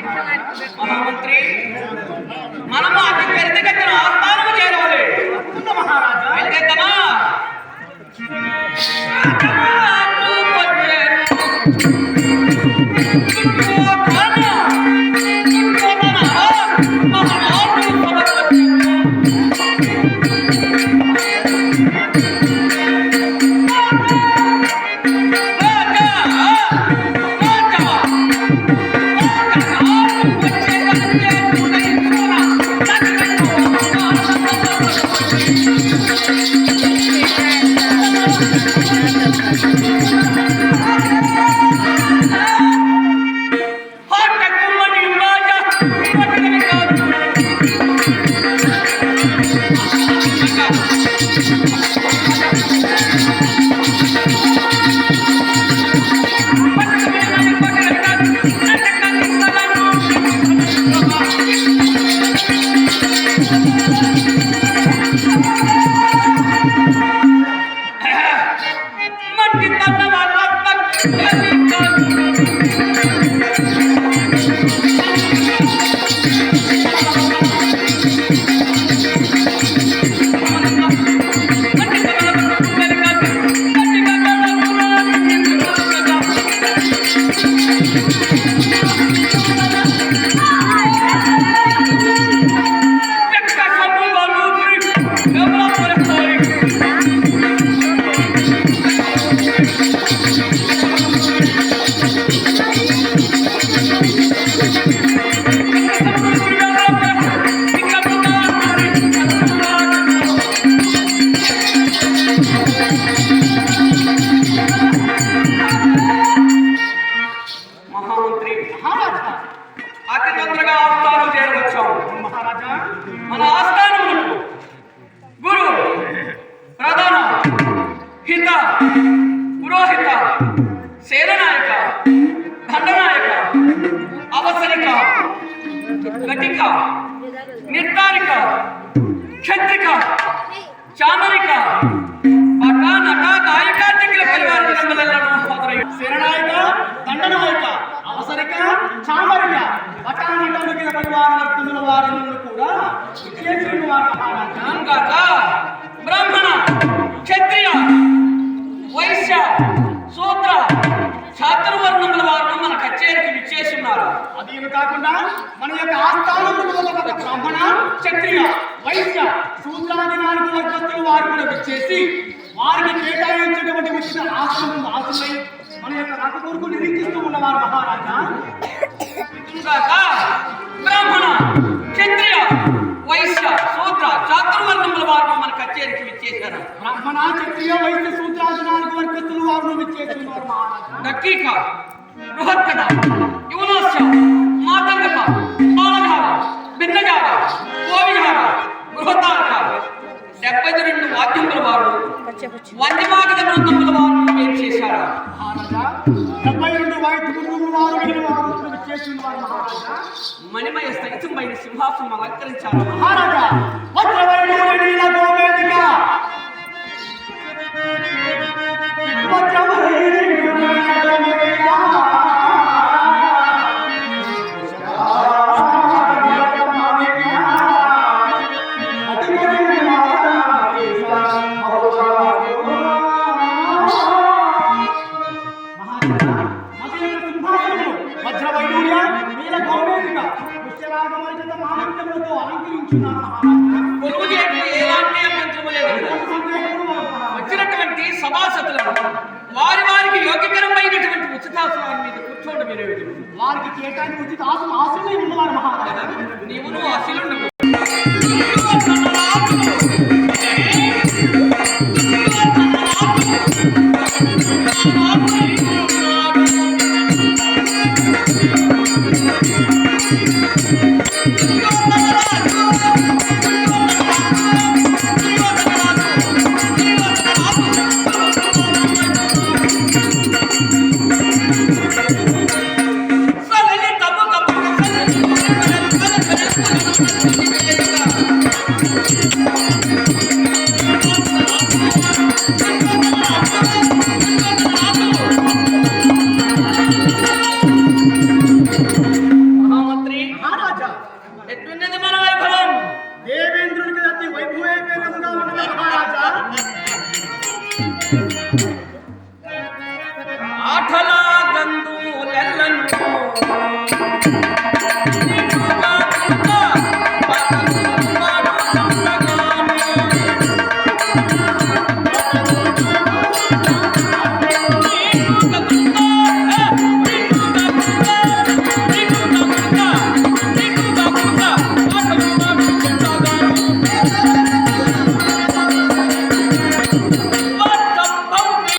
మహామంత్రి మనము అతి పెరిదగట్టిన ఆస్థానము చేరవలే. మహారాజా? వెళ్తేద్దమా Thank you. సేననాయక దండనాయక అవసరిక గటిక నిర్ధారిక క్షత్రిక చామరిక క్షత్రియ వైశ్య శూద్రాది నాలుగు వర్గస్తులు వారు కూడా వచ్చేసి వారికి కేటాయించినటువంటి వచ్చిన ఆశ్రమం ఆశలై మన యొక్క రథ కొరకు నిరీక్షిస్తూ ఉన్నవారు మహారాజా. బ్రాహ్మణ క్షత్రియ వైశ్య శూద్ర చాతుర్వర్ణముల వారు మన కచేరికి విచ్చేశారు. బ్రాహ్మణ క్షత్రియ వైశ్య శూద్రాది నాలుగు వర్గస్తులు వారు విచ్చేస్తున్నారు మహారాజా. దక్కీక బృహత్కథ వంద్యమాగత బృందముల వారు ఏం చేశారు? డెబ్బై రెండు వారు వారు మహారాజా. మణిమయ స్థితమైన సింహాసనం అలంకరించారు మహారాజా నీల సభాసతులను వారి వారికి యోగ్యకరమైనటువంటి ఉచితాసనాన్ని మీద కూర్చోండి మీరు. వారికి ఆసనం ఆశ్రమై ఉన్నవారు మహారాజా. నీవు నువ్వు